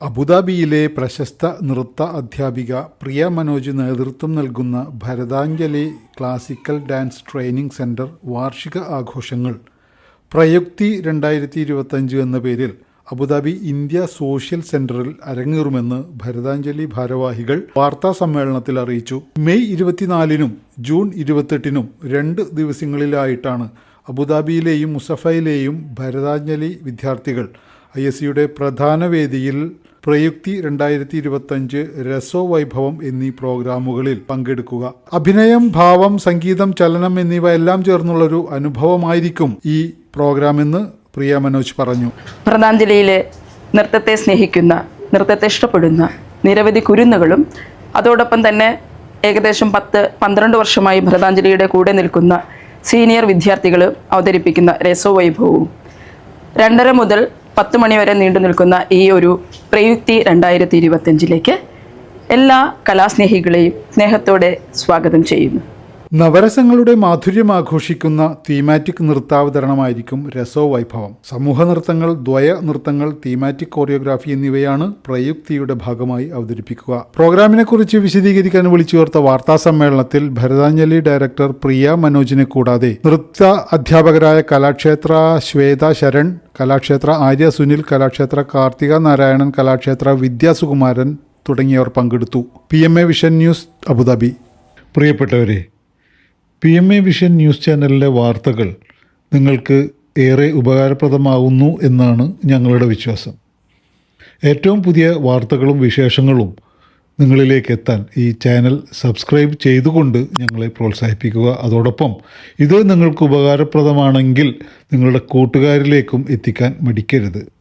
അബുദാബിയിലെ പ്രശസ്ത നൃത്ത അധ്യാപിക പ്രിയ മനോജ് നേതൃത്വം നൽകുന്ന Bharathanjali classical dance training centre വാർഷിക ആഘോഷങ്ങൾ. പ്രയുക്തി രണ്ടായിരത്തി ഇരുപത്തഞ്ച് എന്ന പേരിൽ അബുദാബി ഇന്ത്യ സോഷ്യൽ സെന്ററിൽ അരങ്ങേറുമെന്ന് ഭരതാഞ്ജലി ഭാരവാഹികൾ വാർത്താ സമ്മേളനത്തിൽ അറിയിച്ചു. മെയ് ഇരുപത്തിനാലിനും ജൂൺ ഇരുപത്തെട്ടിനും രണ്ട് ദിവസങ്ങളിലായിട്ടാണ് അബുദാബിയിലെയും മുസഫയിലെയും ഭരതാഞ്ജലി വിദ്യാർത്ഥികൾ ഐ എസ് സിയുടെ പ്രധാന വേദിയിൽ പ്രയുക്തി രണ്ടായിരത്തി ഇരുപത്തഞ്ച് രസോ വൈഭവം എന്നീ പ്രോഗ്രാമുകളിൽ പങ്കെടുക്കുക. അഭിനയം ഭാവം സംഗീതം ചലനം എന്നിവ എല്ലാം ചേർന്നുള്ളൊരു അനുഭവമായിരിക്കും ഈ പ്രോഗ്രാമെന്ന് പ്രിയ മനോജ് പറഞ്ഞു. പ്രധാഞ്ജലിയിലെ നൃത്തത്തെ സ്നേഹിക്കുന്ന നൃത്തത്തെ ഇഷ്ടപ്പെടുന്ന നിരവധി കുരുന്നുകളും അതോടൊപ്പം തന്നെ ഏകദേശം പത്ത് പന്ത്രണ്ട് വർഷമായി ഭരതാഞ്ജലിയുടെ കൂടെ നിൽക്കുന്ന സീനിയർ വിദ്യാർത്ഥികൾ അവതരിപ്പിക്കുന്ന രസോ വൈഭവവും. രണ്ടര മുതൽ പത്ത് മണിവരെ നീണ്ടു നിൽക്കുന്ന ഈ ഒരു പ്രയുക്തി രണ്ടായിരത്തി ഇരുപത്തഞ്ചിലേക്ക് എല്ലാ കലാസ്നേഹികളെയും സ്നേഹത്തോടെ സ്വാഗതം ചെയ്യുന്നു. നവരസങ്ങളുടെ മാധുര്യം ആഘോഷിക്കുന്ന തീമാറ്റിക് നൃത്താവതരണമായിരിക്കും രസോ വൈഭവം. സമൂഹ നൃത്തങ്ങൾ ദ്വയ നൃത്തങ്ങൾ തീമാറ്റിക് കോറിയോഗ്രാഫി എന്നിവയാണ് പ്രയുക്തിയുടെ ഭാഗമായി അവതരിപ്പിക്കുക. പ്രോഗ്രാമിനെ കുറിച്ച് വിശദീകരിക്കാൻ വിളിച്ചു ചേർത്ത വാർത്താ സമ്മേളനത്തിൽ ഭരതാഞ്ജലി ഡയറക്ടർ പ്രിയ മനോജിനെ കൂടാതെ നൃത്ത അധ്യാപകരായ കലാക്ഷേത്ര ശ്വേത ശരൺ കലാക്ഷേത്ര ആര്യ സുനിൽ കലാക്ഷേത്ര കാർത്തിക നാരായണൻ കലാക്ഷേത്ര വിദ്യാസുകുമാരൻ തുടങ്ങിയവർ പങ്കെടുത്തു. P M A vision news Abu Dhabi. പ്രിയപ്പെട്ടവരെ P M A vision news ചാനലിലെ വാർത്തകൾ നിങ്ങൾക്ക് ഏറെ ഉപകാരപ്രദമാകുന്നു എന്നാണ് ഞങ്ങളുടെ വിശ്വാസം. ഏറ്റവും പുതിയ വാർത്തകളും വിശേഷങ്ങളും നിങ്ങളിലേക്ക് എത്താൻ ഈ ചാനൽ സബ്സ്ക്രൈബ് ചെയ്തുകൊണ്ട് ഞങ്ങളെ പ്രോത്സാഹിപ്പിക്കുക. അതോടൊപ്പം ഇത് നിങ്ങൾക്ക് ഉപകാരപ്രദമാണെങ്കിൽ നിങ്ങളുടെ കൂട്ടുകാരിലേക്കും എത്തിക്കാൻ മടിക്കരുത്.